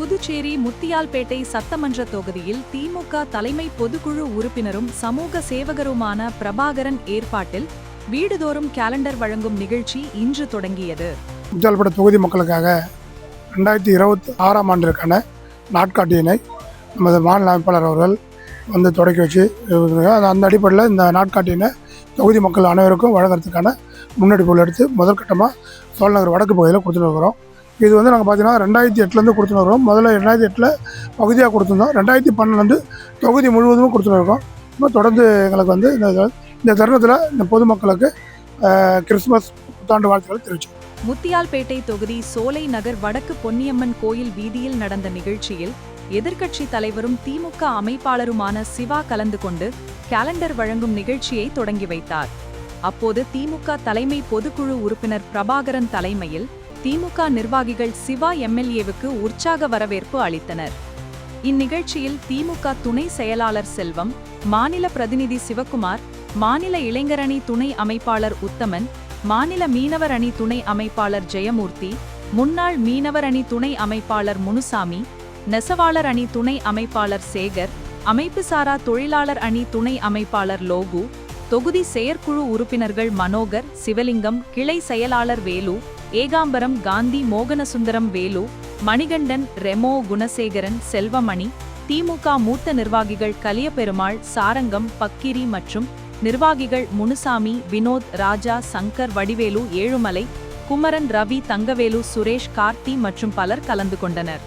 புதுச்சேரி முத்தியால்பேட்டை சட்டமன்ற தொகுதியில் திமுக தலைமை பொதுக்குழு உறுப்பினரும் சமூக சேவகருமான பிரபாகரன் ஏற்பாட்டில் வீடுதோறும் கேலண்டர் வழங்கும் நிகழ்ச்சி இன்று தொடங்கியது. முத்தியால்பேட்டை தொகுதி மக்களுக்காக ரெண்டாயிரத்தி இருபத்தி ஆறாம் ஆண்டிற்கான நாட்காட்டியினை நமது மாநில அமைப்பாளர் அவர்கள் வந்து தொடக்கி வச்சு அந்த அடிப்படையில் இந்த நாட்காட்டியினை தொகுதி மக்கள் அனைவருக்கும் வழங்குறதுக்கான முன்னெடுப்புகள் எடுத்து முதற்கட்டமாக சோழநகர் வடக்கு பகுதியில் கொடுத்துட்டு இருக்கிறோம். இது வந்து நாங்கள் பார்த்தீங்கன்னா ரெண்டாயிரத்தி எட்டுலேருந்து கொடுத்துன்னு வரோம் முதல்ல ரெண்டாயிரத்தி எட்டில் பகுதியாக கொடுத்துருந்தோம். ரெண்டாயிரத்தி பன்னெண்டு தொகுதி முழுவதும் கொடுத்துன்னு இருக்கோம் இப்போ தொடர்ந்து எங்களுக்கு வந்து இந்த இந்த தருணத்தில் இந்த பொதுமக்களுக்கு கிறிஸ்துமஸ் புத்தாண்டு வாழ்த்துக்களை தெரிவிச்சோம் முத்தியால்பேட்டை தொகுதி சோலை நகர் வடக்கு பொன்னியம்மன் கோயில் வீதியில் நடந்த நிகழ்ச்சியில் எதிர்க்கட்சி தலைவரும் திமுக அமைப்பாளருமான சிவா கலந்து கொண்டு கேலண்டர் வழங்கும் நிகழ்ச்சியை தொடங்கி வைத்தார். அப்போது திமுக தலைமை பொதுக்குழு உறுப்பினர் பிரபாகரன் தலைமையில் திமுக நிர்வாகிகள் சிவா எம்எல்ஏவுக்கு உற்சாக வரவேற்பு அளித்தனர். இந்நிகழ்ச்சியில் திமுக துணை செயலாளர் செல்வம் மாநில பிரதிநிதி சிவக்குமார் மாநில இளைஞரணி துணை அமைப்பாளர் உத்தமன் மாநில மீனவர் அணி துணை அமைப்பாளர் ஜெயமூர்த்தி முன்னாள் மீனவர் அணி துணை அமைப்பாளர் முனுசாமி நெசவாளர் அணி துணை அமைப்பாளர் சேகர் அமைப்புசாரா தொழிலாளர் அணி துணை அமைப்பாளர் லோகு தொகுதி செயற்குழு உறுப்பினர்கள் மனோகர் சிவலிங்கம் கிளை செயலாளர் வேலு ஏகாம்பரம் காந்தி மோகனசுந்தரம் வேலு மணிகண்டன் ரெமோ குணசேகரன் செல்வமணி திமுக மூத்த நிர்வாகிகள் கலியபெருமாள் சாரங்கம் பக்கிரி மற்றும் நிர்வாகிகள் முனுசாமி வினோத் ராஜா சங்கர் வடிவேலு ஏழுமலை குமரன் ரவி தங்கவேலு சுரேஷ் கார்த்தி மற்றும் பலர் கலந்து கொண்டனர்.